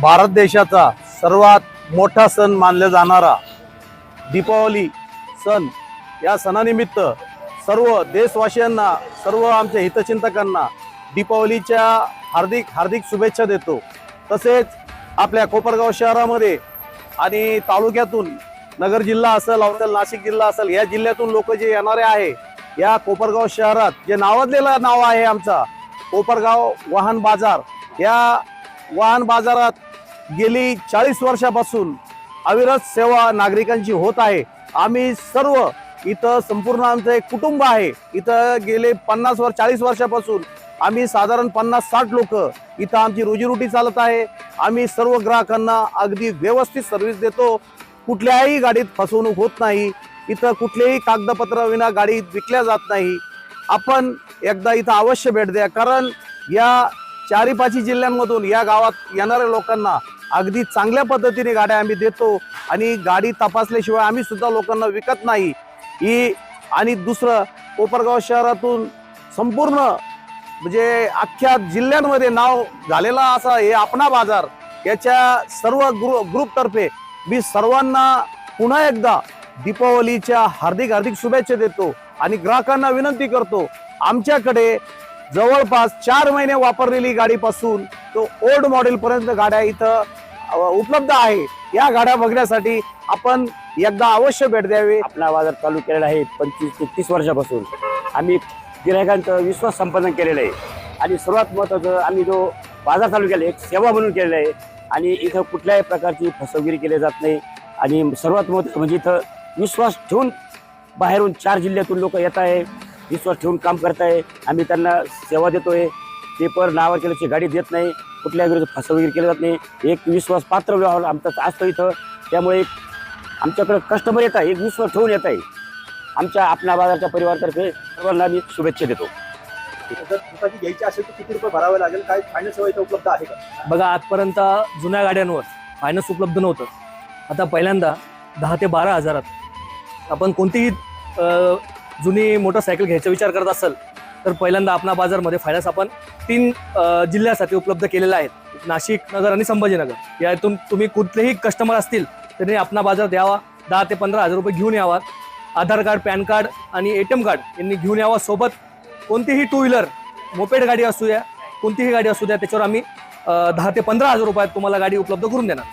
भारत देशाचा सर्वात मोठा सण मानला जाणारा दीपावली सण. या सणानिमित्त सर्व देशवासियांना सर्व आमच्या हितचिंतकांना दीपावलीच्या हार्दिक हार्दिक शुभेच्छा देतो. तसेच आपल्या कोपरगाव शहरामध्ये आणि तालुक्यातून नगर जिल्हा असेल असेल नाशिक जिल्हा असेल या जिल्ह्यातून लोक जे येणारे आहे या कोपरगाव शहरात जे नावाजलेलं नाव आहे आमचा कोपरगाव वाहन बाजार. या वाहन बाजारात गेली चाळीस वर्षापासून अविरत सेवा नागरिकांची होत आहे. आम्ही सर्व इथं संपूर्ण आमचं एक कुटुंब आहे. इथं गेले पन्नास वर चाळीस वर्षापासून आम्ही साधारण पन्नास साठ लोक इथं आमची रोजीरोटी चालत आहे. आम्ही सर्व ग्राहकांना अगदी व्यवस्थित सर्व्हिस देतो. कुठल्याही गाडीत फसवणूक होत नाही. इथं कुठलेही कागदपत्र विना गाडी विकल्या जात नाही. आपण एकदा इथं अवश्य भेट द्या. कारण या चारी पाची जिल्ह्यांमधून या गावात येणाऱ्या लोकांना अगदी चांगल्या पद्धतीने गाड्या आम्ही देतो आणि गाडी तपासल्याशिवाय आम्ही सुद्धा लोकांना विकत नाही. ही आणि दुसरं कोपरगाव शहरातून संपूर्ण म्हणजे अख्ख्या जिल्ह्यांमध्ये नाव झालेला असा हे आपणा बाजार याच्या सर्व ग्रु ग्रुपतर्फे मी सर्वांना पुन्हा एकदा दीपावलीच्या हार्दिक हार्दिक शुभेच्छा देतो आणि ग्राहकांना विनंती करतो आमच्याकडे जवळपास चार महिने वापरलेली गाडीपासून तो ओल्ड मॉडेलपर्यंत गाड्या इथं उपलब्ध आहे. या गाड्या बघण्यासाठी आपण एकदा अवश्य भेट द्यावी. आपला बाजार चालू केलेला आहे पंचवीस ते तीस वर्षापासून. आम्ही गिरायकांचा विश्वास संपादन केलेलं आहे. आणि सर्वात महत्त्वाचं आम्ही जो बाजार चालू केला एक सेवा म्हणून केलेला आहे. आणि इथं कुठल्याही प्रकारची फसवगिरी केली जात नाही. आणि सर्वात महत्त्वाचं म्हणजे इथं विश्वास ठेवून बाहेरून चार जिल्ह्यातून लोक येत आहे. विश्वास ठेवून काम करत आहे आम्ही त्यांना सेवा देतोय. पेपर नावावर केल्याची गाडी देत नाही. कुठल्याही विरुद्ध फसवगिरी केली जात नाही. एक विश्वास पात्र व्यवहार आमचा असतो इथं. त्यामुळे एक आमच्याकडे कस्टमर येत आहे. एक विश्वास ठेवून येत आहे. आमच्या आपल्या बाजारच्या परिवारातर्फे सर्वांना मी शुभेच्छा देतो. जर दुचाकी घ्यायची असेल तर किती रुपये भरावे लागेल? काय फायनान्स सेवा इथं उपलब्ध आहे का? बघा आजपर्यंत जुन्या गाड्यांवर फायनान्स उपलब्ध नव्हतं. आता पहिल्यांदा दहा ते बारा हजारात आपण कोणतीही जुनी मोटरसायकल घ्यायचा विचार करत असाल तर पहिल्यांदा आपणा बाजारमध्ये फायनान्स आपण तीन जिल्ह्यासाठी उपलब्ध केलेला आहे नाशिक नगर आणि संभाजीनगर. यातून तुम्ही कुठलेही कस्टमर असतील त्यांनी आपणा बाजार द्यावा दहा ते पंधरा हजार रुपये घेऊन यावा. आधार कार्ड पॅन कार्ड आणि ए टी एम कार्ड यांनी घेऊन यावा. सोबत कोणतीही टू व्हीलर मोपेड गाडी असू द्या कोणतीही गाडी असू द्या त्याच्यावर आम्ही दहा ते पंधरा हजार रुपयात तुम्हाला गाडी उपलब्ध करून देणार.